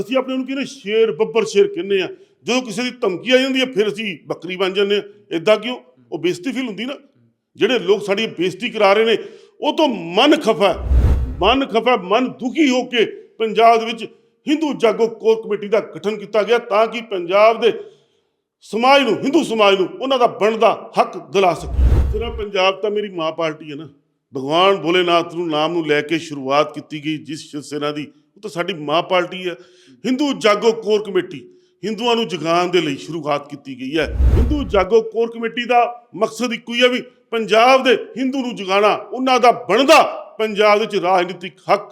ਅਸੀਂ ਆਪਣੇ ਨੂੰ ਕਹਿੰਦੇ ਸ਼ੇਰ ਬੱਬਰ ਸ਼ੇਰ ਕਹਿੰਦੇ ਆ ਜਦੋਂ ਕਿਸੇ ਦੀ ਧਮਕੀ ਆ ਜਾਂਦੀ ਹੈ, ਫਿਰ ਅਸੀਂ ਬੱਕਰੀ ਬਣ ਜਾਂਦੇ ਆ ਇਦਾਂ ਕਿਉਂ? ਉਹ ਬੇਇੱਜ਼ਤੀ ਫੀਲ ਹੁੰਦੀ ਨਾ। ਜਿਹੜੇ ਲੋਕ ਸਾਡੀ ਬੇਇੱਜ਼ਤੀ ਕਰਾ ਰਹੇ ਨੇ, ਉਹ ਤੋਂ ਮਨ ਖਫਾ ਮਨ ਖਫਾ ਮਨ ਦੁਖੀ ਹੋ ਕੇ ਪੰਜਾਬ ਦੇ ਵਿੱਚ ਹਿੰਦੂ ਜਾਗੋ ਕੋਰ ਕਮੇਟੀ ਦਾ ਗਠਨ ਕੀਤਾ ਗਿਆ ਤਾਂ ਕਿ ਪੰਜਾਬ ਦੇ ਸਮਾਜ ਨੂੰ ਹਿੰਦੂ ਸਮਾਜ ਨੂੰ ਉਹਨਾਂ ਦਾ ਬਣਦਾ ਹੱਕ ਦਿਲਾ ਸਕੇ। ਤੇਰਾ ਪੰਜਾਬ ਤਾਂ ਮੇਰੀ ਮਾਂ ਪਾਰਟੀ ਹੈ ਨਾ। ਭਗਵਾਨ ਭੋਲੇਨਾਥ ਨੂੰ ਨਾਮ ਨੂੰ ਲੈ ਕੇ ਸ਼ੁਰੂਆਤ ਕੀਤੀ ਗਈ, ਜਿਸ ਸ਼ਿਵ ਸੈਨਾ ਦੀ ਉਹ ਤਾਂ ਸਾਡੀ ਮਾਂ ਪਾਰਟੀ ਹੈ। ਹਿੰਦੂ ਜਾਗੋ ਕੋਰ ਕਮੇਟੀ ਹਿੰਦੂਆਂ ਨੂੰ ਜਗਾਉਣ ਦੇ ਲਈ ਸ਼ੁਰੂਆਤ ਕੀਤੀ ਗਈ ਹੈ। ਹਿੰਦੂ ਜਾਗੋ ਕੋਰ ਕਮੇਟੀ ਦਾ ਮਕਸਦ ਇੱਕੋ ਹੀ ਹੈ ਵੀ ਪੰਜਾਬ ਦੇ ਹਿੰਦੂ ਨੂੰ ਜਗਾਉਣਾ ਉਹਨਾਂ ਦਾ ਬਣਦਾ ਪੰਜਾਬ ਵਿੱਚ ਰਾਜਨੀਤਿਕ ਹੱਕ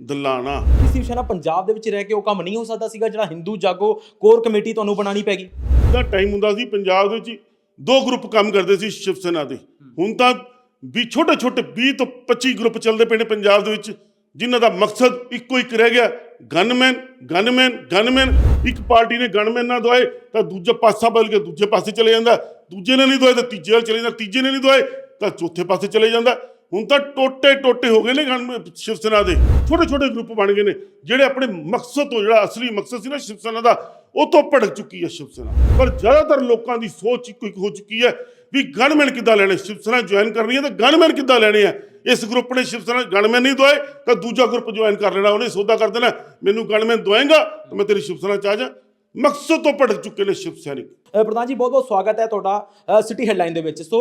ਦਿਲਾਣਾ ਸ਼ਿਵ ਸੈਨਾ ਪੰਜਾਬ ਦੇ ਵਿੱਚ ਰਹਿ ਕੇ ਉਹ ਕੰਮ ਨਹੀਂ ਹੋ ਸਕਦਾ ਸੀਗਾ ਜਿਹੜਾ ਹਿੰਦੂ ਜਾਗੋ ਕੋਰ ਕਮੇਟੀ ਤੁਹਾਨੂੰ ਬਣਾਉਣੀ ਪੈਗੀ ਦਾ ਟਾਈਮ ਹੁੰਦਾ ਸੀ ਪੰਜਾਬ ਦੇ ਵਿੱਚ ਦੋ ਗਰੁੱਪ ਕੰਮ ਕਰਦੇ ਸੀ ਸ਼ਿਵ ਸੈਨਾ ਦੇ। ਹੁਣ ਤਾਂ ਵੀ ਛੋਟੇ ਛੋਟੇ 20 ਤੋਂ 25 ਗਰੁੱਪ ਚੱਲਦੇ ਪਏ ਨੇ ਪੰਜਾਬ ਦੇ ਵਿੱਚ। ਜਿਨ੍ਹਾਂ ਦਾ ਮਕਸਦ ਇੱਕੋ ਇੱਕ ਰਹਿ ਗਿਆ ਗਨਮੈਨ ਗਨਮੈਨ ਗਨਮੈਨ ਇੱਕ ਪਾਰਟੀ ਨੇ ਗਨਮੈਨ ਨਾ ਦਵਾਏ, ਤਾਂ ਦੂਜਾ ਪਾਸਾ ਬਦਲ ਕੇ ਦੂਜੇ ਪਾਸੇ ਚਲੇ ਜਾਂਦਾ। ਦੂਜੇ ਨੇ ਨਹੀਂ ਦਵਾਏ, ਤਾਂ ਤੀਜੇ ਨਾਲ ਚਲੇ ਜਾਂਦਾ। ਤੀਜੇ ਨੇ ਨਹੀਂ ਦਵਾਏ, ਤਾਂ ਚੌਥੇ ਪਾਸੇ ਚਲੇ ਜਾਂਦਾ। ਹੁਣ ਤਾਂ ਟੋਟੇ ਟੋਟੇ ਹੋ ਗਏ ਨੇ ਗਨ ਸ਼ਿਵ ਸੈਨਾ ਦੇ। ਛੋਟੇ ਛੋਟੇ ਗਰੁੱਪ ਬਣ ਗਏ ਨੇ, ਜਿਹੜੇ ਆਪਣੇ ਮਕਸਦ ਤੋਂ, ਜਿਹੜਾ ਅਸਲੀ ਮਕਸਦ ਸੀ ਨਾ ਸ਼ਿਵ ਸੈਨਾ ਦਾ, ਉਹ ਤੋਂ ਭੜਕ ਚੁੱਕੀ ਹੈ ਸ਼ਿਵ ਸੈਨਾ ਪਰ ਜ਼ਿਆਦਾਤਰ ਲੋਕਾਂ ਦੀ ਸੋਚ ਇੱਕੋ ਇੱਕ ਹੋ ਚੁੱਕੀ ਹੈ ਵੀ ਗਨਮੈਨ ਕਿੱਦਾਂ ਲੈਣੇ? ਸ਼ਿਵ ਸੈਨਾ ਜੁਆਇਨ ਕਰਨੀ ਹੈ ਤਾਂ ਗਨਮੈਨ ਕਿੱਦਾਂ ਲੈਣੇ ਆ? ਇਸ ਗਰੁੱਪ ਨੇ ਸ਼ਿਵ ਸੈਨਾ ਗਨਮੈਨ ਨਹੀਂ ਦਵਾਏ ਤਾਂ ਦੂਜਾ ਗਰੁੱਪ ਜੁਆਇਨ ਕਰ ਲੈਣਾ ਉਹਨੇ ਸੌਦਾ ਕਰ ਦੇਣਾ। ਮੈਨੂੰ ਗਨਮੈਨ ਦਵਾਏਗਾ ਤਾਂ ਮੈਂ ਤੇਰੀ ਸ਼ਿਵ ਸੈਨਾ ਚ ਆ ਜਾ। ਮਕਸਦ ਤੋਂ ਭੜਕ ਚੁੱਕੇ ਨੇ ਸ਼ਿਵ ਸੈਨਿਕ। ਪ੍ਰਧਾਨ ਜੀ ਬਹੁਤ ਬਹੁਤ ਸਵਾਗਤ ਹੈ ਤੁਹਾਡਾ ਸਿਟੀ ਹੈਡਲਾਈਨ ਦੇ ਵਿੱਚ। ਸੋ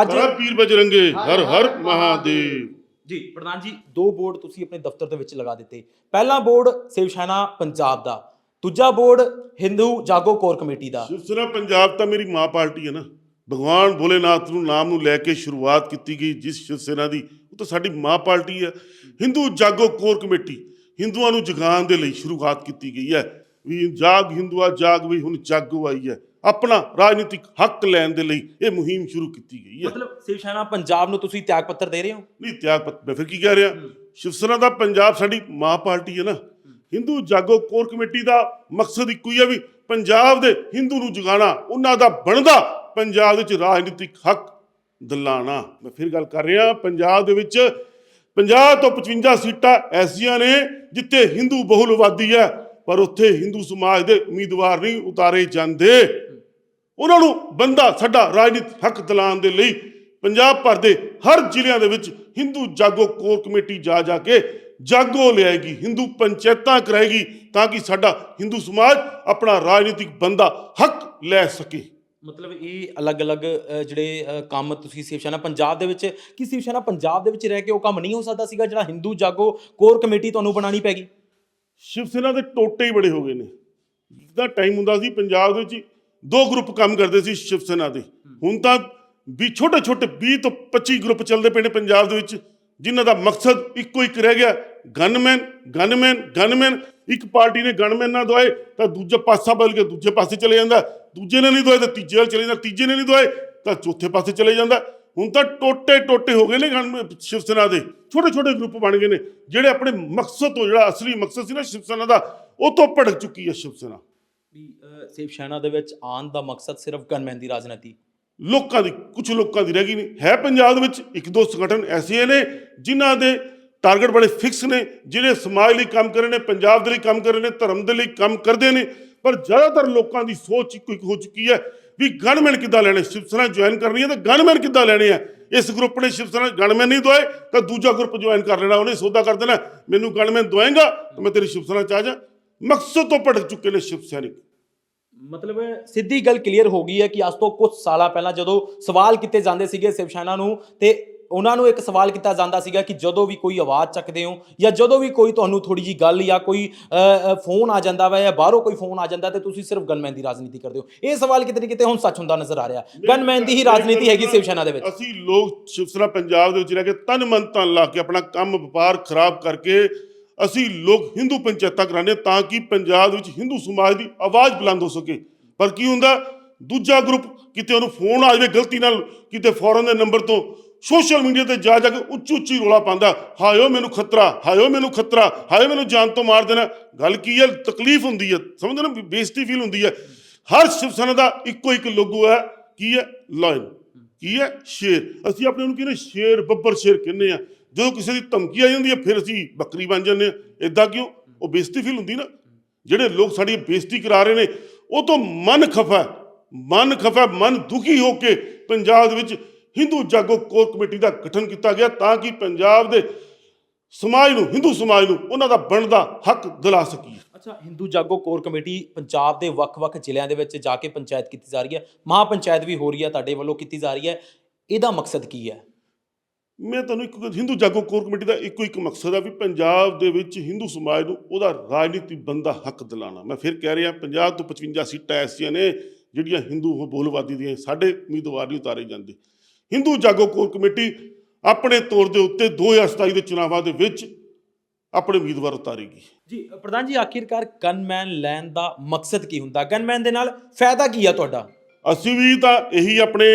ਅੱਜ ਪੀਰ ਬਜਰੰਗੇ ਹਰ ਹਰ ਮਹਾਦੇਵ। ਜੀ ਪ੍ਰਧਾਨ ਜੀ। ਦੋ ਬੋਰਡ ਤੁਸੀਂ ਆਪਣੇ ਦਫ਼ਤਰ ਦੇ ਵਿੱਚ ਲਗਾ ਦਿੱਤੇ। ਪਹਿਲਾ ਬੋਰਡ ਸ਼ਿਵ ਸੈਨਾ ਪੰਜਾਬ ਦਾ। ਦੂਜਾ board Hindu Jago core committee ਦਾ। ਸ਼ਿਵ ਸੈਨਾ ਪੰਜਾਬ ਤਾਂ ਮੇਰੀ ਮਾਂ ਪਾਰਟੀ ਹੈ ਨਾ। ਭਗਵਾਨ ਭੋਲੇਨਾਥ ਨੂੰ ਨਾਮ ਨੂੰ ਲੈ ਕੇ ਸ਼ੁਰੂਆਤ ਕੀਤੀ ਗਈ ਜਿਸ ਸ਼ਿਵ ਸੈਨਾ ਦੀ ਉਹ ਤਾਂ ਸਾਡੀ ਮਾਂ ਪਾਰਟੀ ਹੈ। ਹਿੰਦੂ ਜਾਗੋ ਕੋਰ ਕਮੇਟੀ ਹਿੰਦੂਆਂ ਨੂੰ ਜਗਾਉਣ ਦੇ ਲਈ ਸ਼ੁਰੂਆਤ ਕੀਤੀ ਗਈ ਹੈ। ਵੀ ਜਾਗ ਹਿੰਦੂਆ ਜਾਗ ਵੀ ਹੁਣ ਜਾਗੋ ਆਈ ਹੈ। ਆਪਣਾ ਰਾਜਨੀਤਿਕ ਹੱਕ ਲੈਣ ਦੇ ਲਈ ਇਹ ਮੁਹਿੰਮ ਸ਼ੁਰੂ ਕੀਤੀ ਗਈ ਹੈ। ਮਤਲਬ ਸ਼ਿਵ ਸੈਨਾ ਪੰਜਾਬ ਨੂੰ ਤੁਸੀਂ ਤਿਆਗ ਪੱਤਰ ਦੇ ਰਹੇ ਹੋ? ਨਹੀਂ ਤਿਆਗ ਪੱਤ ਮੈਂ ਫਿਰ ਕੀ ਕਹਿ ਰਿਹਾ? ਸ਼ਿਵ ਸੈਨਾ ਦਾ ਪੰਜਾਬ ਸਾਡੀ ਮਾਂ ਪਾਰਟੀ ਹੈ ਨਾ। ਹਿੰਦੂ ਜਾਗੋ ਕੋਰ ਕਮੇਟੀ ਦਾ ਮਕਸਦ ਇੱਕੋ ਹੀ ਹੈ ਵੀ ਪੰਜਾਬ ਦੇ ਹਿੰਦੂ ਨੂੰ ਜਗਾਉਣਾ ਉਹਨਾਂ ਦਾ ਬਣਦਾ ਪੰਜਾਬ ਵਿੱਚ ਰਾਜਨੀਤਿਕ ਹੱਕ ਦਿਲਾਣਾ। ਮੈਂ ਫਿਰ ਗੱਲ ਕਰ ਰਿਹਾ, ਪੰਜਾਬ ਦੇ ਵਿੱਚ 50 ਤੋਂ 55 ਸੀਟਾਂ ਐਸੀਆਂ ਨੇ ਜਿੱਥੇ ਹਿੰਦੂ ਬਹੁਲ ਆਬਾਦੀ ਹੈ, ਪਰ ਉੱਥੇ ਹਿੰਦੂ ਸਮਾਜ ਦੇ ਉਮੀਦਵਾਰ ਨਹੀਂ ਉਤਾਰੇ ਜਾਂਦੇ। ਉਹਨਾਂ ਨੂੰ ਬੰਦਾ ਸਾਡਾ ਰਾਜਨੀਤਿਕ ਹੱਕ ਦਿਲਾਉਣ ਦੇ ਲਈ ਪੰਜਾਬ ਭਰ ਦੇ ਹਰ ਜ਼ਿਲ੍ਹਿਆਂ ਦੇ ਵਿੱਚ ਹਿੰਦੂ ਜਾਗੋ ਕੋਰ ਕਮੇਟੀ ਜਾ ਜਾ ਕੇ ਜਾਗੋ ਲਿਆਏਗੀ, ਹਿੰਦੂ ਪੰਚਾਇਤਾਂ ਕਰਾਏਗੀ ਤਾਂ ਕਿ ਸਾਡਾ ਹਿੰਦੂ ਸਮਾਜ ਆਪਣਾ ਰਾਜਨੀਤਿਕ ਬੰਦਾ ਹੱਕ ਲੈ ਸਕੇ। ਮਤਲਬ ਇਹ ਅਲੱਗ-ਅਲੱਗ ਅ, ਜਿਹੜੇ ਅ, ਕੰਮ ਤੁਸੀਂ ਸ਼ਿਵ ਸੈਨਾ ਪੰਜਾਬ ਦੇ ਵਿੱਚ ਕਿ ਸ਼ਿਵ ਸੈਨਾ ਪੰਜਾਬ ਦੇ ਵਿੱਚ ਰਹਿ ਕੇ ਉਹ ਕੰਮ ਨਹੀਂ ਹੋ ਸਕਦਾ ਸੀਗਾ ਜਿਹੜਾ ਹਿੰਦੂ ਜਾਗੋ ਕੋਰ ਕਮੇਟੀ ਤੁਹਾਨੂੰ ਬਣਾਉਣੀ ਪੈ ਗਈ? ਸ਼ਿਵ ਸੈਨਾ ਦੇ ਟੋਟੇ ਹੀ ਬੜੇ ਹੋ ਗਏ ਨੇ। ਤਾਂ ਟਾਈਮ ਹੁੰਦਾ ਸੀ ਪੰਜਾਬ ਦੇ ਵਿੱਚ ਦੋ ਗਰੁੱਪ ਕੰਮ ਕਰਦੇ ਸੀ ਸ਼ਿਵ ਸੈਨਾ ਦੇ। ਹੁਣ ਤਾਂ ਵੀ ਛੋਟੇ ਛੋਟੇ 20 ਤੋਂ 25 ਗਰੁੱਪ ਚੱਲਦੇ ਪਏ ਨੇ ਪੰਜਾਬ ਦੇ ਵਿੱਚ ਜਿਨ੍ਹਾਂ ਦਾ ਮਕਸਦ ਇੱਕੋ ਇੱਕ ਰਹਿ ਗਿਆ ਗਨਮੈਨ ਗਨਮੈਨ ਗਨਮੈਨ ਇੱਕ ਪਾਰਟੀ ਨੇ ਗਨਮੈਨ ਨਾ ਦਵਾਏ ਤਾਂ ਦੂਜਾ ਪਾਸਾ ਬਦਲ ਕੇ ਦੂਜੇ ਪਾਸੇ ਚਲੇ ਜਾਂਦਾ। ਦੂਜੇ ਨੇ ਨਹੀਂ ਦਵਾਏ ਤਾਂ ਤੀਜੇ ਵੱਲ ਚਲੇ ਜਾਂਦਾ। ਤੀਜੇ ਨੇ ਨਹੀਂ ਦਵਾਏ ਤਾਂ ਚੌਥੇ ਪਾਸੇ ਚਲੇ ਜਾਂਦਾ। ਹੁਣ ਤਾਂ ਟੋਟੇ ਟੋਟੇ ਹੋ ਗਏ ਨੇ ਸ਼ਿਵ ਸੈਨਾ ਦੇ। ਛੋਟੇ ਛੋਟੇ ਗਰੁੱਪ ਬਣ ਗਏ ਨੇ ਜਿਹੜੇ ਆਪਣੇ ਮਕਸਦ ਤੋਂ ਜਿਹੜਾ ਅਸਲੀ ਮਕਸਦ ਸੀ ਨਾ ਸ਼ਿਵ ਸੈਨਾ ਦਾ ਉਹ ਤੋਂ ਭੜਕ ਚੁੱਕੀ ਹੈ ਸ਼ਿਵ ਸੈਨਾ ਸ਼ਿਵ ਸੈਨਾ ਦੇ ਵਿੱਚ ਆਉਣ ਦਾ ਮਕਸਦ ਸਿਰਫ ਗਨਮੈਨ ਦੀ ਰਾਜਨੀਤੀ? ਲੋਕਾਂ ਦੀ ਕੁਝ ਲੋਕਾਂ ਦੀ ਰਹਿ ਗਈ ਨਹੀਂ। ਹੈ ਪੰਜਾਬ ਦੇ ਵਿੱਚ ਇੱਕ ਦੋ ਸੰਗਠਨ ਐਸੇ ਨੇ ਜਿਨ੍ਹਾਂ ਦੇ ਟਾਰਗੇਟ ਬੜੇ ਫਿਕਸ ਨੇ, ਜਿਹੜੇ ਸਮਾਜ ਲਈ ਕੰਮ ਕਰ ਰਹੇ ਨੇ, ਪੰਜਾਬ ਦੇ ਲਈ ਕੰਮ ਕਰ ਰਹੇ ਨੇ, ਧਰਮ ਦੇ ਲਈ ਕੰਮ ਕਰਦੇ ਨੇ, ਪਰ ਜ਼ਿਆਦਾਤਰ ਲੋਕਾਂ ਦੀ ਸੋਚ ਇੱਕੋ ਇੱਕ ਹੋ ਚੁੱਕੀ ਹੈ ਵੀ ਗਨਮੈਨ ਕਿੱਦਾਂ ਲੈਣੇ, ਸ਼ਿਵ ਸੈਨਾ ਜੁਆਇਨ ਕਰਨੀ ਹੈ ਤਾਂ ਗਨਮੈਨ ਕਿੱਦਾਂ ਲੈਣੇ ਆ? ਇਸ ਗਰੁੱਪ ਨੇ ਸ਼ਿਵ ਸੈਨਾ ਗਨਮੈਨ ਨਹੀਂ ਦਵਾਏ, ਤਾਂ ਦੂਜਾ ਗਰੁੱਪ ਜੁਆਇਨ ਕਰ ਲੈਣਾ, ਉਹਨੇ ਸੌਦਾ ਕਰ ਦੇਣਾ, ਮੈਨੂੰ ਗਨਮੈਨ ਦਵਾਏਗਾ, ਤਾਂ ਮੈਂ ਤੇਰੀ ਸ਼ਿਵ ਸੈਨਾ ਚ ਆ ਜਾ। ਮਕਸਦ ਤੋਂ ਭਟਕ ਚੁੱਕੇ ਨੇ ਸ਼ਿਵ ਸੈਨਿਕ। ਮਤਲਬ ਸਿੱਧੀ ਗੱਲ ਕਲੀਅਰ ਹੋ ਗਈ ਹੈ ਕਿ ਅੱਜ ਤੋਂ ਕੁਝ ਸਾਲਾਂ ਪਹਿਲਾਂ ਜਦੋਂ ਸਵਾਲ ਕੀਤੇ ਜਾਂਦੇ ਸੀਗੇ ਸ਼ਿਵ ਸੈਨਾ ਨੂੰ, ਤੇ ਉਹਨਾਂ ਨੂੰ ਇੱਕ ਸਵਾਲ ਕੀਤਾ ਜਾਂਦਾ ਸੀਗਾ ਕਿ ਜਦੋਂ ਵੀ ਕੋਈ ਆਵਾਜ਼ ਚੱਕਦੇ ਹੋ ਜਾਂ ਜਦੋਂ ਵੀ ਕੋਈ ਤੁਹਾਨੂੰ ਥੋੜੀ ਜੀ ਗੱਲ ਜਾਂ ਕੋਈ ਫੋਨ ਆ ਜਾਂਦਾ ਵਾ ਜਾਂ ਬਾਹਰੋਂ ਕੋਈ ਫੋਨ ਆ ਜਾਂਦਾ ਤੇ ਤੁਸੀਂ ਸਿਰਫ ਗਨਮੈਨ ਦੀ ਰਾਜਨੀਤੀ ਕਰਦੇ ਹੋ। ਇਹ ਸਵਾਲ ਕਿਤੇ ਨਾ ਕਿਤੇ ਹੁਣ ਸੱਚ ਹੁੰਦਾ ਨਜ਼ਰ ਆ ਰਿਹਾ। ਗਨਮੈਨ ਦੀ ਹੀ ਰਾਜਨੀਤੀ ਹੈਗੀ ਸ਼ਿਵ ਸੈਨਾ ਦੇ ਵਿੱਚ। ਅਸੀਂ ਲੋਕ ਸ਼ਿਵ ਸੈਨਾ ਪੰਜਾਬ ਦੇ ਵਿੱਚ ਰਹਿ ਕੇ ਤਨ ਮਨ ਤਨ ਲਾ ਕੇ ਆਪਣਾ ਕੰਮ ਵਪਾਰ ਖਰਾਬ ਕਰਕੇ ਅਸੀਂ ਲੋਕ ਹਿੰਦੂ ਪੰਚਾਇਤਾਂ ਕਰਾਣੇ ਤਾਂ ਕਿ ਪੰਜਾਬ ਦੇ ਵਿੱਚ ਹਿੰਦੂ ਸਮਾਜ ਦੀ ਆਵਾਜ਼ ਬੁਲੰਦ ਹੋ ਸਕੇ। ਪਰ ਕੀ ਹੁੰਦਾ? ਦੂਜਾ ਗਰੁੱਪ ਕਿਤੇ ਉਹਨੂੰ ਫੋਨ ਆ ਜਾਵੇ ਗਲਤੀ ਨਾਲ ਕਿਤੇ ਫੋਰਨ ਦੇ ਨੰਬਰ ਤੋਂ ਸੋਸ਼ਲ ਮੀਡੀਆ ਤੇ ਜਾ ਜਾ ਕੇ ਉੱਚੀ ਉੱਚੀ ਰੋਲਾ ਪਾਉਂਦਾ ਹਾਇਓ ਮੈਨੂੰ ਖਤਰਾ ਹਾਇਓ ਮੈਨੂੰ ਖਤਰਾ, ਹਾਏ ਮੈਨੂੰ ਜਾਨ ਤੋਂ ਮਾਰ ਦੇਣਾ। ਗੱਲ ਕੀ ਹੈ? ਤਕਲੀਫ ਹੁੰਦੀ ਹੈ। ਸਮਝਦੇ ਨਾ? ਬੇਇੱਜ਼ਤੀ ਫੀਲ ਹੁੰਦੀ ਹੈ। ਹਰ ਸ਼ਿਵ ਸੈਨਾ ਦਾ ਇੱਕੋ ਇੱਕ ਲੋਗੋ ਹੈ। ਕੀ ਹੈ? ਲਾਇਨ ਕੀ ਹੈ? ਸ਼ੇਰ। ਅਸੀਂ ਆਪਣੇ ਨੂੰ ਕਹਿੰਦੇ ਸ਼ੇਰ, ਬੱਬਰ ਸ਼ੇਰ ਕਹਿੰਦੇ ਆ ਜਦੋਂ ਕਿਸੇ ਦੀ ਧਮਕੀ ਆ ਜਾਂਦੀ ਹੈ, ਫਿਰ ਅਸੀਂ ਬੱਕਰੀ ਬਣ ਜਾਂਦੇ ਆ ਇਦਾਂ ਕਿਉਂ? ਉਹ ਬੇਇੱਜ਼ਤੀ ਫੀਲ ਹੁੰਦੀ ਨਾ। ਜਿਹੜੇ ਲੋਕ ਸਾਡੀ ਬੇਇੱਜ਼ਤੀ ਕਰਾ ਰਹੇ ਨੇ, ਉਹ ਤੋਂ ਮਨ ਖਫਾ ਮਨ ਖਫਾ ਮਨ ਦੁਖੀ ਹੋ ਕੇ ਪੰਜਾਬ ਦੇ ਵਿੱਚ ਹਿੰਦੂ ਜਾਗੋ ਕੋਰ ਕਮੇਟੀ ਦਾ ਗਠਨ ਕੀਤਾ ਗਿਆ ਤਾਂ ਕਿ ਪੰਜਾਬ ਦੇ ਸਮਾਜ ਨੂੰ ਹਿੰਦੂ ਸਮਾਜ ਨੂੰ ਉਹਨਾਂ ਦਾ ਬਣਦਾ ਹੱਕ ਦਿਲਾ ਸਕੀਏ। ਅੱਛਾ ਹਿੰਦੂ ਜਾਗੋ ਕੋਰ ਕਮੇਟੀ ਪੰਜਾਬ ਦੇ ਵੱਖ-ਵੱਖ ਜ਼ਿਲ੍ਹਿਆਂ ਦੇ ਵਿੱਚ ਜਾ ਕੇ ਪੰਚਾਇਤ ਕੀਤੀ ਜਾ ਰਹੀ ਹੈ। ਮਹਾ ਪੰਚਾਇਤ ਵੀ ਹੋ ਰਹੀ ਹੈ ਤੁਹਾਡੇ ਵੱਲੋਂ ਕੀਤੀ ਜਾ ਰਹੀ ਹੈ। ਇਹਦਾ ਮਕਸਦ ਕੀ ਹੈ? ਮੈਂ ਤੁਹਾਨੂੰ ਇੱਕ ਹਿੰਦੂ ਜਾਗੋ ਕੋਰ ਕਮੇਟੀ ਦਾ ਇੱਕੋ ਇੱਕ ਮਕਸਦ ਆ ਵੀ ਪੰਜਾਬ ਦੇ ਵਿੱਚ ਹਿੰਦੂ ਸਮਾਜ ਨੂੰ ਉਹਦਾ ਰਾਜਨੀਤੀ ਬੰਦਾ ਹੱਕ ਦਿਲਾਣਾ ਮੈਂ ਫਿਰ ਕਹਿ ਰਿਹਾ 50 ਤੋਂ 55 ਸੀਟਾਂ ਐਸੀਆਂ ਨੇ ਜਿਹੜੀਆਂ ਹਿੰਦੂ ਬੋਲਵਾਦੀ ਦੀਆਂ ਸਾਡੇ ਉਮੀਦਵਾਰ ਨਹੀਂ ਉਤਾਰੇ ਜਾਂਦੇ। ਹਿੰਦੂ ਜਾਗੋ ਕੋਰ ਕਮੇਟੀ ਆਪਣੇ ਤੌਰ ਦੇ ਉੱਤੇ 2027 ਦੇ ਚੁਣਾਵਾਂ ਦੇ ਵਿੱਚ ਆਪਣੇ ਉਮੀਦਵਾਰ ਉਤਾਰੇਗੀ। ਜੀ ਪ੍ਰਧਾਨ ਜੀ ਆਖਿਰਕਾਰ ਗਨਮੈਨ ਲੈਣ ਦਾ ਮਕਸਦ ਕੀ ਹੁੰਦਾ? ਗਨਮੈਨ ਦੇ ਨਾਲ ਫਾਇਦਾ ਕੀ ਆ ਤੁਹਾਡਾ? ਅਸੀਂ ਵੀ ਤਾਂ ਇਹੀ ਆਪਣੇ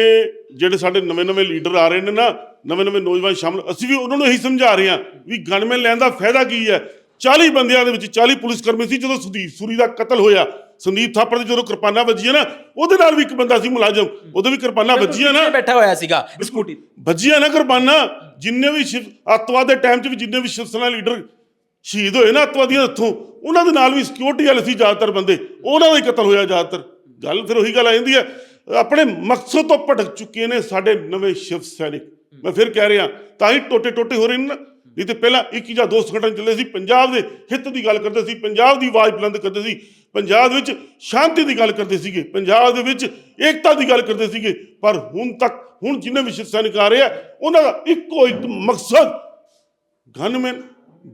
ਜਿਹੜੇ ਸਾਡੇ ਨਵੇਂ-ਨਵੇਂ ਲੀਡਰ ਆ ਰਹੇ ਨੇ ਨਾ ਨਵੇਂ-ਨਵੇਂ ਨੌਜਵਾਨ ਸ਼ਾਮਲ ਅਸੀਂ ਵੀ ਉਹਨਾਂ ਨੂੰ ਇਹੀ ਸਮਝਾ ਰਹੇ ਹਾਂ ਵੀ ਗਨਮੈਨ ਲੈਣ ਦਾ ਫਾਇਦਾ ਕੀ ਹੈ? 40 ਬੰਦਿਆਂ ਦੇ ਵਿੱਚ 40 ਪੁਲਿਸ ਕਰਮੀ ਸੀ ਜਦੋਂ ਸੁਦੀਪ ਸੂਰੀ ਦਾ ਕਤਲ ਹੋਇਆ। ਸੰਦੀਪ ਥਾਪੜ ਦੇ ਜਦੋਂ ਕਿਰਪਾਨਾਂ ਵੱਜੀਆਂ ਨਾ ਉਹਦੇ ਨਾਲ ਵੀ ਇੱਕ ਬੰਦਾ ਸੀ ਮੁਲਾਜ਼ਮ ਉਹਦੇ ਵੀ ਕਿਰਪਾਨਾਂ ਵੱਜੀਆਂ ਨਾ। ਬੈਠਾ ਹੋਇਆ ਸੀਗਾ ਸਕੂਟੀ ਵੱਜੀਆਂ ਨਾ ਕਿਰਪਾਨਾਂ ਜਿੰਨੇ ਵੀ ਅੱਤਵਾਦ ਦੇ ਟਾਈਮ 'ਚ ਵੀ ਜਿੰਨੇ ਵੀ ਸ਼ਿਵ ਸੈਨਾ ਲੀਡਰ ਸ਼ਹੀਦ ਹੋਏ ਨਾ ਅੱਤਵਾਦੀਆਂ ਦੇ ਹੱਥੋਂ ਉਹਨਾਂ ਦੇ ਨਾਲ ਵੀ ਸਿਕਿਉਰਿਟੀ ਵਾਲੇ ਸੀ ਜ਼ਿਆਦਾਤਰ ਬੰਦੇ ਉਹਨਾਂ ਦਾ ਹੀ ਕਤਲ ਹੋਇਆ ਜ਼ਿਆਦਾਤਰ। ਗੱਲ ਫਿਰ ਉਹੀ ਗੱਲ ਆ ਜਾਂਦੀ ਹੈ ਆਪਣੇ ਮਕਸਦ ਤੋਂ ਭਟਕ ਚੁੱਕੇ ਨੇ ਸਾਡੇ ਨਵੇਂ ਸ਼ਿਵ ਸੈਨਿਕ। ਮੈਂ ਫਿਰ ਕਹਿ ਰਿਹਾ ਤਾਂ ਹੀ ਟੋਟੇ ਟੋਟੇ ਹੋ ਰਹੇ ਨੇ ਨਾ। ਨਹੀਂ ਤੇ ਪਹਿਲਾਂ ਇੱਕ ਜਾਂ ਦੋ ਸੰਗਠਨ ਚੱਲੇ ਸੀ ਪੰਜਾਬ ਦੇ ਹਿੱਤ ਦੀ ਗੱਲ ਕਰਦੇ ਸੀ ਪੰਜਾਬ ਦੀ ਆਵਾਜ਼ ਬੁਲੰਦ ਕਰਦੇ ਸੀ ਪੰਜਾਬ ਵਿੱਚ ਸ਼ਾਂਤੀ ਦੀ ਗੱਲ ਕਰਦੇ ਸੀਗੇ ਪੰਜਾਬ ਦੇ ਵਿੱਚ ਏਕਤਾ ਦੀ ਗੱਲ ਕਰਦੇ ਸੀਗੇ ਪਰ ਹੁਣ ਤੱਕ ਹੁਣ ਜਿੰਨੇ ਵੀ ਸ਼ਿਵ ਸੈਨਿਕ ਆ ਰਹੇ ਆ ਉਹਨਾਂ ਦਾ ਇੱਕੋ ਇੱਕ ਮਕਸਦ ਗਨਮੈਨ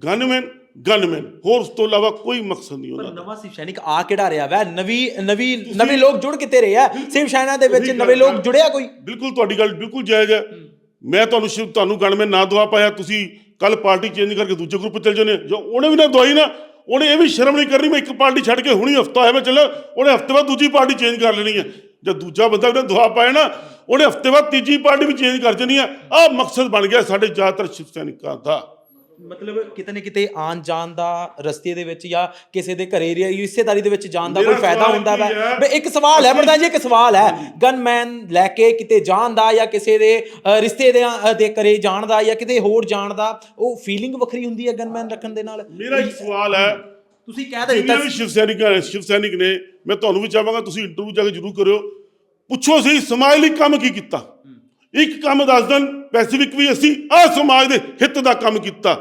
ਗਨਮੈਨ ਗਨਮੈਨ ਹੋਰ ਉਸ ਤੋਂ ਇਲਾਵਾ ਕੋਈ ਮਕਸਦ ਨਹੀਂ ਉਹਨਾਂ ਦਾ। ਨਵਾਂ ਸਿਵ ਸੈਨਿਕ ਆ ਕਿਹੜਾ ਰਿਹਾ ਵੈ? ਨਵੀਂ ਨਵੀਂ ਨਵੇਂ ਲੋਕ ਜੁੜ ਕਿਤੇ ਰਹੇ ਆ? ਸਿਵ ਸੈਨਾ ਦੇ ਵਿੱਚ ਨਵੇਂ ਲੋਕ। ਜੁੜਿਆ ਕੋਈ? ਬਿਲਕੁਲ ਤੁਹਾਡੀ ਗੱਲ ਬਿਲਕੁਲ ਜਾਇਜ਼ ਹੈ। ਮੈਂ ਤੁਹਾਨੂੰ ਸ਼ਿਵ ਤੁਹਾਨੂੰ ਗਨਮੈਨ ਨਾ ਦਵਾ ਪਾਇਆ ਤੁਸੀਂ ਕੱਲ ਪਾਰਟੀ ਚੇਂਜ ਕਰਕੇ ਦੂਜੇ ਗਰੁੱਪ ਚਲ ਜਾਓਗੇ ਜੋ ਉਹਨੇ ਵੀ ਨਾ ਦਵਾਈ ਨਾ, ਉਹਨੇ ਇਹ ਵੀ ਸ਼ਰਮ ਨਹੀਂ ਕਰਨੀ, ਮੈਂ ਇੱਕ ਪਾਰਟੀ ਛੱਡ ਕੇ ਹੁਣੀ ਹਫਤਾ ਹੋਇਆ ਮੈਂ ਚੱਲਿਆ, ਉਹਨੇ ਹਫ਼ਤੇ ਬਾਅਦ ਦੂਜੀ ਪਾਰਟੀ ਚੇਂਜ ਕਰ ਲੈਣੀ ਹੈ। ਜਦ ਦੂਜਾ ਬੰਦਾ ਉਹਨੇ ਦੁਆ ਦਵਾ ਪਾਇਆ ਨਾ, ਉਹਨੇ ਹਫ਼ਤੇ ਬਾਅਦ ਤੀਜੀ ਪਾਰਟੀ ਵੀ ਚੇਂਜ ਕਰ ਜਣੀ ਹੈ। ਆਹ ਮਕਸਦ ਬਣ ਗਿਆ ਸਾਡੇ ਜ਼ਿਆਦਾਤਰ ਸ਼ਿਵ ਸੈਨਿਕਾਂ ਦਾ। ਮਤਲਬ ਕਿਤੇ ਨਾ ਕਿਤੇ ਆਣ ਜਾਣ ਦਾ ਰਸਤੇ ਦੇ ਵਿੱਚ ਜਾਂ ਕਿਸੇ ਦੇ ਘਰੇ ਰਿ- ਰਿਸ਼ਤੇਦਾਰੀ ਦੇ ਵਿੱਚ ਜਾਣ ਦਾ ਕੋਈ ਮੇਰਾ ਫਾਇਦਾ ਸਵਾਲ ਹੁੰਦਾ ਕੀ ਵਾ? ਹੈ? ਬਈ ਇੱਕ ਸਵਾਲ ਹੈ ਪ੍ਰਧਾਨ ਜੀ ਇੱਕ ਸਵਾਲ ਹੈ। ਗਨਮੈਨ ਲੈ ਕੇ ਕਿਤੇ ਜਾਣ ਦਾ ਜਾਂ ਕਿਸੇ ਦੇ ਅ, ਰਿਸ਼ਤੇ ਦੇ ਅ, ਦੇ ਘਰੇ ਜਾਣ ਦਾ ਜਾਂ ਕਿਤੇ ਹੋਰ ਜਾਣ ਦਾ ਉਹ ਫੀਲਿੰਗ ਵੱਖਰੀ ਹੁੰਦੀ ਹੈ ਗਨਮੈਨ ਰੱਖਣ ਦੇ ਨਾਲ? ਮੇਰਾ ਇੱਕ ਸਵਾਲ ਹੈ। ਤੁਸੀਂ ਕਹਿ ਤਾਂ ਜਿੰਨੇ ਦਿੱਤਾ ਵੀ ਸ਼ਿਵ ਸੈਨਿਕ ਹੈ ਸ਼ਿਵ ਸੈਨਿਕ ਨੇ ਮੈਂ ਤੁਹਾਨੂੰ ਵੀ ਚਾਹਾਂਗਾ ਤੁਸੀਂ ਇੰਟਰਵਿਊ ਜਾ ਕੇ ਜ਼ਰੂਰ ਕਰਿਓ। ਪੁੱਛੋ ਸਹੀ ਸਮਾਜ ਲਈ ਕੰਮ ਕੀ ਕੀਤਾ? ਇੱਕ ਕੰਮ ਦੱਸ ਦੇਣ ਪੈਸੀਫਿਕ ਵੀ ਅਸੀਂ ਆ ਸਮਾਜ ਦੇ ਹਿੱਤ ਦਾ ਕੰਮ ਕੀਤਾ।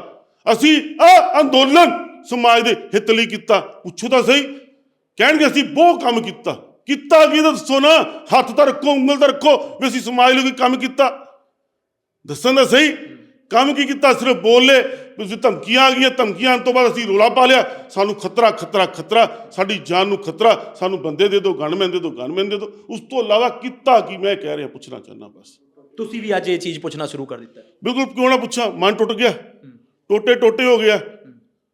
ਅਸੀਂ ਆ ਅੰਦੋਲਨ ਸਮਾਜ ਦੇ ਹਿੱਤ ਲਈ ਕੀਤਾ। ਪੁੱਛੋ ਤਾਂ ਸਹੀ। ਕਹਿਣਗੇ ਅਸੀਂ ਬਹੁਤ ਕੰਮ ਕੀਤਾ। ਕੀਤਾ ਕੀ ਤਾਂ ਦੱਸੋ ਨਾ। ਹੱਥ ਤਾਂ ਰੱਖੋ ਉਂਗਲ ਤਾਂ ਰੱਖੋ ਵੀ ਅਸੀਂ ਸਮਾਜ ਲਈ ਕੰਮ ਕੀਤਾ। ਦੱਸਣ ਦਾ ਸਹੀ। ਕੰਮ ਕੀ ਕੀਤਾ? ਸਿਰਫ ਬੋਲੇ ਤੁਸੀਂ ਧਮਕੀਆਂ ਆ ਗਈਆਂ। ਧਮਕੀਆਂ ਤੋਂ ਬਾਅਦ ਅਸੀਂ ਰੋਲਾ ਪਾ ਲਿਆ। ਸਾਨੂੰ ਖਤਰਾ ਖਤਰਾ ਖਤਰਾ। ਸਾਡੀ ਜਾਨ ਨੂੰ ਖਤਰਾ। ਸਾਨੂੰ ਬੰਦੇ ਦੇ ਦਿਓ ਗਨਮੈਨ ਦੇ ਦਿਓ ਗਨਮੈਨ ਦੇ ਦਿਓ। ਉਸ ਤੋਂ ਇਲਾਵਾ ਕੀਤਾ ਕੀ ਮੈਂ ਕਹਿ ਰਿਹਾ ਪੁੱਛਣਾ ਚਾਹੁੰਦਾ ਬਸ। ਤੁਸੀਂ ਵੀ ਅੱਜ ਇਹ ਚੀਜ਼ ਪੁੱਛਣਾ ਸ਼ੁਰੂ ਕਰ ਦਿੱਤਾ। ਬਿਲਕੁਲ ਕਿਉਂ ਨਾ ਪੁੱਛਾਂ? ਮਨ ਟੁੱਟ ਗਿਆ। ਟੋਟੇ ਟੋਟੇ ਹੋ ਗਿਆ।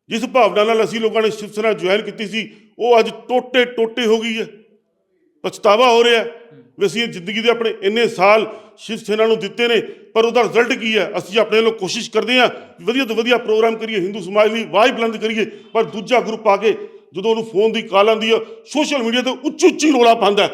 ਜਿਸ ਭਾਵਨਾ ਨਾਲ ਅਸੀਂ ਲੋਕਾਂ ਨੇ ਸ਼ਿਵ ਸੈਨਾ ਜੁਆਇਨ ਕੀਤੀ ਸੀ, ਉਹ ਅੱਜ ਟੋਟੇ ਟੋਟੇ ਹੋ ਗਈ ਹੈ। ਪਛਤਾਵਾ ਹੋ ਰਿਹਾ ਵੀ ਅਸੀਂ ਇਹ ਜ਼ਿੰਦਗੀ ਦੇ ਆਪਣੇ ਇੰਨੇ ਸਾਲ ਸ਼ਿਵ ਸੈਨਾ ਨੂੰ ਦਿੱਤੇ ਨੇ, ਪਰ ਉਹਦਾ ਰਿਜ਼ਲਟ ਕੀ ਹੈ? ਅਸੀਂ ਆਪਣੇ ਵੱਲੋਂ ਕੋਸ਼ਿਸ਼ ਕਰਦੇ ਹਾਂ ਵਧੀਆ ਤੋਂ ਵਧੀਆ ਪ੍ਰੋਗਰਾਮ ਕਰੀਏ ਹਿੰਦੂ ਸਮਾਜ ਲਈ ਆਵਾਜ਼ ਬੁਲੰਦ ਕਰੀਏ, ਪਰ ਦੂਜਾ ਗਰੁੱਪ ਆ ਕੇ ਜਦੋਂ ਉਹਨੂੰ ਫੋਨ ਦੀ ਕਾਲ ਆਉਂਦੀ ਹੈ ਸੋਸ਼ਲ ਮੀਡੀਆ ਤੇ ਉੱਚੀ ਉੱਚੀ ਰੋਲਾ ਪਾਉਂਦਾ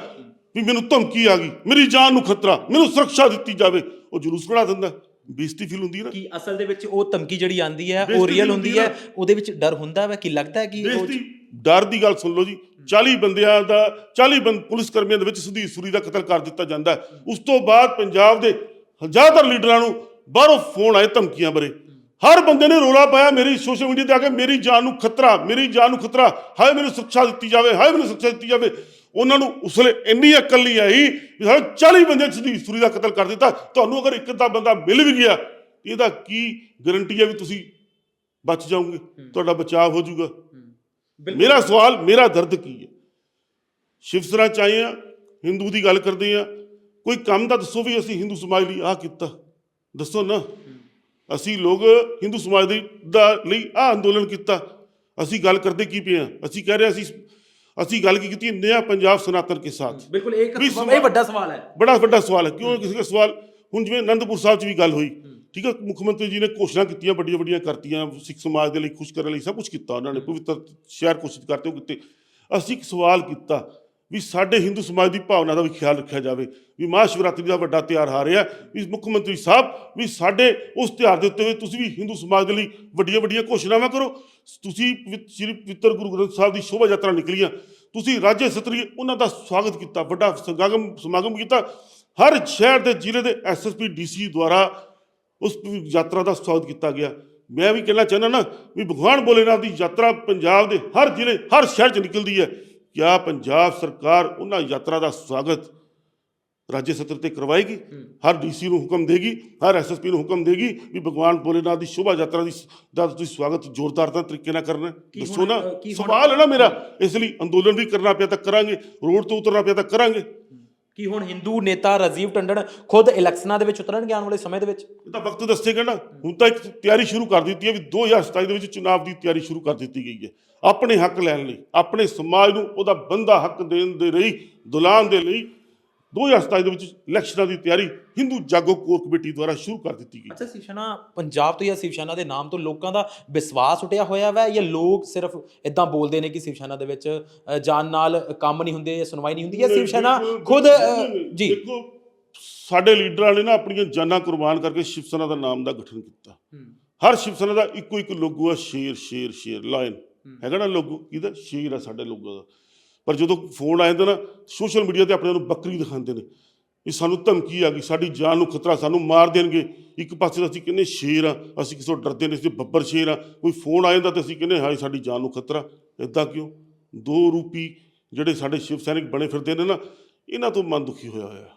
ਵੀ ਮੈਨੂੰ ਧਮਕੀ ਆ ਗਈ, ਮੇਰੀ ਜਾਨ ਨੂੰ ਖਤਰਾ, ਮੈਨੂੰ ਸੁਰੱਖਿਆ ਦਿੱਤੀ ਜਾਵੇ, ਉਹ ਜਲੂਸ ਕਢਾ ਦਿੰਦਾ ਬੇਇੱਜ਼ਤੀ ਫੀਲ ਹੁੰਦੀ ਹੈ ਨਾ? ਕਿ ਅਸਲ ਦੇ ਵਿੱਚ ਉਹ ਧਮਕੀ ਜਿਹੜੀ ਆਂਦੀ ਹੈ ਉਹ ਬੇਇੱਜ਼ਤੀ ਰੀਅਲ ਹੁੰਦੀ ਹੁੰਦੀ ਹੈ ਹੈ। ਉਹਦੇ ਵਿੱਚ ਡਰ ਹੁੰਦਾ ਵਾ ਕਿ ਲੱਗਦਾ ਹੈ ਕਿ ਉਹ ਬੇਇੱਜ਼ਤੀ ਡਰ ਦੀ ਗੱਲ ਸੁਣ ਲਓ ਜੀ। 40 ਬੰਦਿਆਂ ਦਾ 40 ਬੰਦ ਪੁਲਿਸ ਕਰਮੀਆਂ ਦੇ ਵਿੱਚ ਸੁਧੀਰ ਸੂਰੀ ਦਾ ਕਤਲ ਕਰ ਦਿੱਤਾ ਜਾਂਦਾ ਹੈ। ਉਸ ਤੋਂ ਬਾਅਦ ਪੰਜਾਬ ਦੇ ਜ਼ਿਆਦਾਤਰ ਲੀਡਰਾਂ ਨੂੰ ਬਾਹਰੋਂ ਫੋਨ ਆਏ ਧਮਕੀਆਂ ਬਰੇ। ਹਰ ਬੰਦੇ ਨੇ ਰੋਲਾ ਪਾਇਆ ਮੇਰੀ ਸੋਸ਼ਲ ਮੀਡੀਆ ਤੇ ਆ ਕੇ ਮੇਰੀ ਜਾਨ ਨੂੰ ਖਤਰਾ ਮੇਰੀ ਜਾਨ ਨੂੰ ਖਤਰਾ ਹਾਏ ਮੈਨੂੰ ਸੁਰੱਖਿਆ ਦਿੱਤੀ ਜਾਵੇ ਹਾਏ ਮੈਨੂੰ ਸੁਰੱਖਿਆ ਦਿੱਤੀ ਜਾਵੇ। ਉਹਨਾਂ ਨੂੰ ਉਸਲੇ ਇੰਨੀ ਅਕਲ ਨਹੀਂ ਆਈ ਵੀ ਸਾਡੇ 40 ਬੰਦੇ ਸੁਧੀਰ ਸੂਰੀ ਦਾ ਕਤਲ ਕਰ ਦਿੱਤਾ। ਤੁਹਾਨੂੰ ਅਗਰ ਇੱਕ ਅੱਧਾ ਬੰਦਾ ਮਿਲ ਵੀ ਗਿਆ ਇਹਦਾ ਕੀ ਗਾਰੰਟੀ ਹੈ ਵੀ ਤੁਸੀਂ ਬਚ ਜਾਓਗੇ? ਤੁਹਾਡਾ ਬਚਾਅ ਹੋ ਜਾਊਗਾ। ਮੇਰਾ ਸਵਾਲ ਮੇਰਾ ਦਰਦ ਕੀ ਹੈ? ਸ਼ਿਵ ਆ ਹਿੰਦੂ ਦੀ ਗੱਲ ਕਰਦੇ ਆ ਕੋਈ ਕੰਮ ਤਾਂ ਦੱਸੋ ਵੀ ਅਸੀਂ ਹਿੰਦੂ ਸਮਾਜ ਲਈ ਆਹ ਕੀਤਾ। ਦੱਸੋ ਨਾ। ਅਸੀਂ ਲੋਕ ਹਿੰਦੂ ਸਮਾਜ ਦੇ ਦਾ ਲਈ ਆਹ ਅੰਦੋਲਨ ਕੀਤਾ। ਅਸੀਂ ਗੱਲ ਕਰਦੇ ਕੀ ਪਏ ਆ? ਅਸੀਂ ਕਹਿ ਰਹੇ ਅਸੀਂ ਅਸੀਂ ਗੱਲ ਕੀ ਕੀਤੀ ਨਿਆ ਪੰਜਾਬ ਸਨਾਤਨ ਕੇ ਸਾਥ। ਬਿਲਕੁਲ ਇੱਕ ਵੀ ਇਹ ਵੱਡਾ ਸਵਾਲ ਹੈ। ਬੜਾ ਵੱਡਾ ਸਵਾਲ ਹੈ। ਕਿਉਂ? ਕਿਸੇ ਦਾ ਸਵਾਲ ਹੁਣ ਜਿਵੇਂ ਅਨੰਦਪੁਰ ਸਾਹਿਬ 'ਚ ਵੀ ਗੱਲ ਹੋਈ। ਠੀਕ ਹੈ? ਮੁੱਖ ਮੰਤਰੀ ਜੀ ਨੇ ਘੋਸ਼ਣਾ ਕੀਤੀਆਂ ਵੱਡੀਆਂ ਵੱਡੀਆਂ ਕਰਤੀਆਂ ਸਿੱਖ ਸਮਾਜ ਦੇ ਲਈ ਖੁਸ਼ ਕਰਨ ਲਈ ਸਭ ਕੁਝ ਕੀਤਾ ਉਹਨਾਂ ਨੇ ਪਵਿੱਤਰ ਸ਼ਹਿਰ ਘੋਸ਼ਿਤ ਕਰਤੇ ਉਹ ਕੀਤੇ। ਅਸੀਂ ਇੱਕ ਸਵਾਲ ਕੀਤਾ। ਵੀ ਸਾਡੇ ਹਿੰਦੂ ਸਮਾਜ ਦੀ ਭਾਵਨਾ ਦਾ ਵੀ ਖਿਆਲ ਰੱਖਿਆ ਜਾਵੇ, ਵੀ ਮਹਾਂ ਸ਼ਿਵਰਾਤਰੀ ਦਾ ਵੱਡਾ ਤਿਉਹਾਰ ਆ ਰਿਹਾ ਵੀ ਮੁੱਖ ਮੰਤਰੀ ਸਾਹਿਬ, ਵੀ ਸਾਡੇ ਉਸ ਤਿਉਹਾਰ ਦੇ ਉੱਤੇ ਵੀ ਤੁਸੀਂ ਵੀ ਹਿੰਦੂ ਸਮਾਜ ਦੇ ਲਈ ਵੱਡੀਆਂ ਵੱਡੀਆਂ ਘੋਸ਼ਣਾਵਾਂ ਕਰੋ। ਤੁਸੀਂ ਸ੍ਰੀ ਪਵਿੱਤਰ ਗੁਰੂ ਗ੍ਰੰਥ ਸਾਹਿਬ ਦੀ ਸ਼ੋਭਾ ਯਾਤਰਾ ਨਿਕਲੀਆਂ, ਤੁਸੀਂ ਰਾਜੇ ਸਤਰੀ ਉਹਨਾਂ ਦਾ ਸਵਾਗਤ ਕੀਤਾ, ਵੱਡਾ ਸਮਾਗਮ ਸਮਾਗਮ ਕੀਤਾ। ਹਰ ਸ਼ਹਿਰ ਦੇ ਜ਼ਿਲ੍ਹੇ ਦੇ ਐਸਐਸਪੀ ਡੀਸੀ ਦੁਆਰਾ ਉਸ ਯਾਤਰਾ ਦਾ ਸਵਾਗਤ ਕੀਤਾ ਗਿਆ। ਮੈਂ ਵੀ ਕਹਿਣਾ ਚਾਹੁੰਦਾ ਨਾ, ਵੀ ਭਗਵਾਨ ਭੋਲੇਨਾਥ ਦੀ ਯਾਤਰਾ ਪੰਜਾਬ ਦੇ ਹਰ ਜ਼ਿਲ੍ਹੇ, ਹਰ ਸ਼ਹਿਰ 'ਚ ਨਿਕਲਦੀ ਹੈ। ਕਿਆ ਪੰਜਾਬ ਸਰਕਾਰ ਉਹਨਾਂ ਯਾਤਰਾ ਦਾ ਸਵਾਗਤ ਰਾਜੇ ਸਤਰ ਤੇ ਕਰਵਾਏਗੀ? ਹਰ ਡੀਸੀ ਨੂੰ ਹੁਕਮ ਦੇਗੀ ਹਰ ਐਸਐਸਪੀ ਨੂੰ ਹੁਕਮ ਦੇਗੀ ਵੀ ਭਗਵਾਨ ਭੋਲੇਨਾਥ ਦੀ ਸ਼ੋਭਾ ਯਾਤਰਾ ਦੀ ਦਾ ਤੁਸੀਂ ਸਵਾਗਤ ਜ਼ੋਰਦਾਰ ਤਾਂ ਤਰੀਕੇ ਨਾਲ ਕਰਨਾ ਦੱਸੋ ਨਾ ਸਵਾਲ ਹੈ ਨਾ ਮੇਰਾ। ਇਸ ਲਈ ਅੰਦੋਲਨ ਵੀ ਕਰਨਾ ਪਿਆ ਤਾਂ ਕਰਾਂਗੇ ਰੋਡ ਤੋਂ ਉਤਰਨਾ ਪਿਆ ਤਾਂ ਕਰਾਂਗੇ। ਕਿ ਹੁਣ ਹਿੰਦੂ ਨੇਤਾ ਰਾਜੀਵ ਟੰਡਨ ਖੁਦ ਇਲੈਕਸ਼ਨਾਂ ਦੇ ਵਿੱਚ ਉਤਰਨਗੇ ਆਉਣ ਵਾਲੇ ਸਮੇਂ ਦੇ ਵਿੱਚ? ਇਹ ਤਾਂ ਵਕਤ ਦੱਸੇਗਾ ਨਾ। ਹੁਣ ਤਾਂ ਇੱਕ ਤਿਆਰੀ ਸ਼ੁਰੂ ਕਰ ਦਿੱਤੀ ਹੈ ਵੀ 2027 ਦੇ ਵਿੱਚ ਚੁਣਾਵ ਦੀ ਤਿਆਰੀ ਸ਼ੁਰੂ ਕਰ ਦਿੱਤੀ ਗਈ ਹੈ। ਆਪਣੇ ਹੱਕ ਲੈਣ ਲਈ, ਆਪਣੇ ਸਮਾਜ ਨੂੰ ਉਹਦਾ ਬੰਦਾ ਹੱਕ ਦੇਣ ਦੇ ਲਈ, ਦੁਲਾਨ ਦੇ ਲਈ 2027 ਦੇ ਵਿੱਚ ਇਲੈਕਸ਼ਨਾਂ ਦੀ ਤਿਆਰੀ ਹਿੰਦੂ ਜਾਗੋ ਕੋਰ ਕਮੇਟੀ ਦੁਆਰਾ ਸ਼ੁਰੂ ਕਰ ਦਿੱਤੀ ਗਈ। ਅੱਛਾ ਸਿਵਸੈਨਾ ਪੰਜਾਬ ਤੋਂ ਜਾਂ ਸਿਵਸੈਨਾ ਦੇ ਨਾਮ ਤੋਂ ਲੋਕਾਂ ਦਾ ਵਿਸ਼ਵਾਸ ਉਠਿਆ ਹੋਇਆ ਵਾ ਜਾਂ ਲੋਕ ਸਿਰਫ ਇਦਾਂ ਬੋਲਦੇ ਨੇ ਕਿ ਸਿਵਸੈਨਾ ਦੇ ਵਿੱਚ ਜਾਣ ਨਾਲ ਕੰਮ ਨਹੀਂ ਹੁੰਦੇ ਜਾਂ ਸੁਣਵਾਈ ਨਹੀਂ ਹੁੰਦੀ ਜਾਂ ਸਿਵਸੈਨਾ ਖੁਦ ਜੀ। ਦੇਖੋ ਸਾਡੇ ਲੀਡਰਾਂ ਨੇ ਨਾ ਆਪਣੀਆਂ ਜਾਨਾਂ ਕੁਰਬਾਨ ਕਰਕੇ ਸ਼ਿਵ ਸੈਨਾ ਦਾ ਨਾਮ ਦਾ ਗਠਨ ਕੀਤਾ। ਹਰ ਸ਼ਿਵ ਸੈਨਾ ਦਾ ਇੱਕੋ ਇੱਕ ਲੋਗੋ ਹੈ ਸ਼ੇਰ ਸ਼ੇਰ ਸ਼ੇਰ ਲਾਇਨ। ਹੈਗਾ ਨਾ ਲੋਗੋ? ਕਿਹਦਾ? ਸ਼ੇਰ ਆ ਸਾਡੇ ਲੋਗੋ ਦਾ। ਪਰ ਜਦੋਂ ਫੋਨ ਆ ਜਾਂਦਾ ਨਾ ਸੋਸ਼ਲ ਮੀਡੀਆ ਤੇ ਆਪਣੇ ਨੂੰ ਬੱਕਰੀ ਦਿਖਾਉਂਦੇ ਨੇ। ਇਹ ਸਾਨੂੰ ਧਮਕੀ ਆ ਗਈ, ਸਾਡੀ ਜਾਨ ਨੂੰ ਖਤਰਾ, ਸਾਨੂੰ ਮਾਰ ਦੇਣਗੇ। ਇੱਕ ਪਾਸੇ ਤਾਂ ਅਸੀਂ ਕਹਿੰਦੇ ਸ਼ੇਰ ਆ, ਅਸੀਂ ਕਿਸੇ ਤੋਂ ਡਰਦੇ ਨਹੀਂ ਅਸੀਂ ਬੱਬਰ ਸ਼ੇਰ ਆ। ਕੋਈ ਫੋਨ ਆ ਜਾਂਦਾ ਤੇ ਅਸੀਂ ਕਹਿੰਦੇ, ਹਾਏ, ਸਾਡੀ ਜਾਨ ਨੂੰ ਖਤਰਾ। ਇਦਾਂ ਕਿਉਂ? ਦੋ ਰੂਪੀ ਜਿਹੜੇ ਸਾਡੇ ਸ਼ਿਵ ਸੈਨਿਕ ਬਣੇ ਫਿਰਦੇ ਨੇ ਨਾ, ਇਹਨਾਂ ਤੋਂ ਮਨ ਦੁਖੀ ਹੋਇਆ ਹੋਇਆ।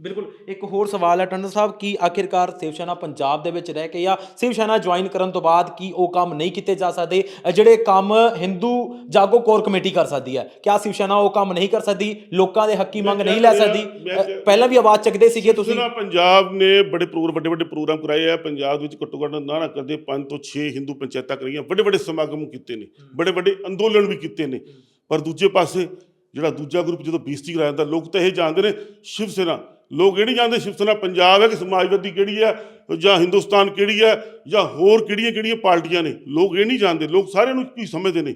ਬਿਲਕੁਲ ਇੱਕ ਹੋਰ ਸਵਾਲ ਹੈ ਟੰਡਨ ਸਾਹਿਬ ਕੀ ਆਖਿਰਕਾਰ ਸਿਵਸੈਨਾ ਪੰਜਾਬ ਦੇ ਵਿੱਚ ਰਹਿ ਕੇ ਜਾਂ ਸਿਵਸੈਨਾ ਜੁਆਇਨ ਕਰਨ ਤੋਂ ਬਾਅਦ ਕੀ ਉਹ ਕੰਮ ਨਹੀਂ ਕੀਤੇ ਜਾ ਸਕਦੇ? ਜਿਹੜੇ ਕੰਮ ਹਿੰਦੂ ਜਾਗੋ ਕੋਰ ਕਮੇਟੀ ਕਰ ਸਕਦੀ ਹੈ ਕਿਆ ਸਿਵਸੈਨਾ ਉਹ ਕੰਮ ਨਹੀਂ ਕਰ ਸਕਦੀ? ਲੋਕਾਂ ਦੇ ਹੱਕੀ ਮੰਗ ਨਹੀਂ ਲੈ ਸਕਦੀ? ਪਹਿਲਾਂ ਵੀ ਆਵਾਜ਼ ਚੱਕਦੇ ਸੀਗੇ ਤੁਸੀਂ? ਪੰਜਾਬ ਨੇ ਬੜੇ ਪ੍ਰੋਗਰਾਮ ਵੱਡੇ ਵੱਡੇ ਪ੍ਰੋਗਰਾਮ ਕਰਾਏ ਆ ਪੰਜਾਬ ਵਿੱਚ ਘੱਟੋ ਘੱਟ ਨਾ ਨਾ ਕਰਦੇ 5 ਤੋਂ 6 ਹਿੰਦੂ ਪੰਚਾਇਤਾਂ ਕਰਾਈਆਂ ਵੱਡੇ ਵੱਡੇ ਸਮਾਗਮ ਕੀਤੇ ਨੇ ਵੱਡੇ ਵੱਡੇ ਅੰਦੋਲਨ ਵੀ ਕੀਤੇ ਨੇ। ਪਰ ਦੂਜੇ ਪਾਸੇ ਜਿਹੜਾ ਦੂਜਾ ਗਰੁੱਪ ਜਦੋਂ ਬੇਇੱਜ਼ਤੀ ਕਰਾਇਆ ਜਾਂਦਾ ਲੋਕ ਤਾਂ ਇਹ ਜਾਣਦੇ ਨੇ ਸ਼ਿਵ ਸੈਨਾ ਲੋਕ ਇਹ ਨਹੀਂ ਜਾਣਦੇ ਸ਼ਿਵ ਸੈਨਾ ਪੰਜਾਬ ਹੈ ਕਿ ਸਮਾਜਵਾਦੀ ਕਿਹੜੀ ਹੈ ਜਾਂ ਹਿੰਦੁਸਤਾਨ ਕਿਹੜੀ ਹੈ ਜਾਂ ਹੋਰ ਕਿਹੜੀਆਂ ਕਿਹੜੀਆਂ ਪਾਰਟੀਆਂ ਨੇ। ਲੋਕ ਇਹ ਨਹੀਂ ਜਾਣਦੇ, ਲੋਕ ਸਾਰਿਆਂ ਨੂੰ ਕੀ ਸਮਝਦੇ ਨੇ।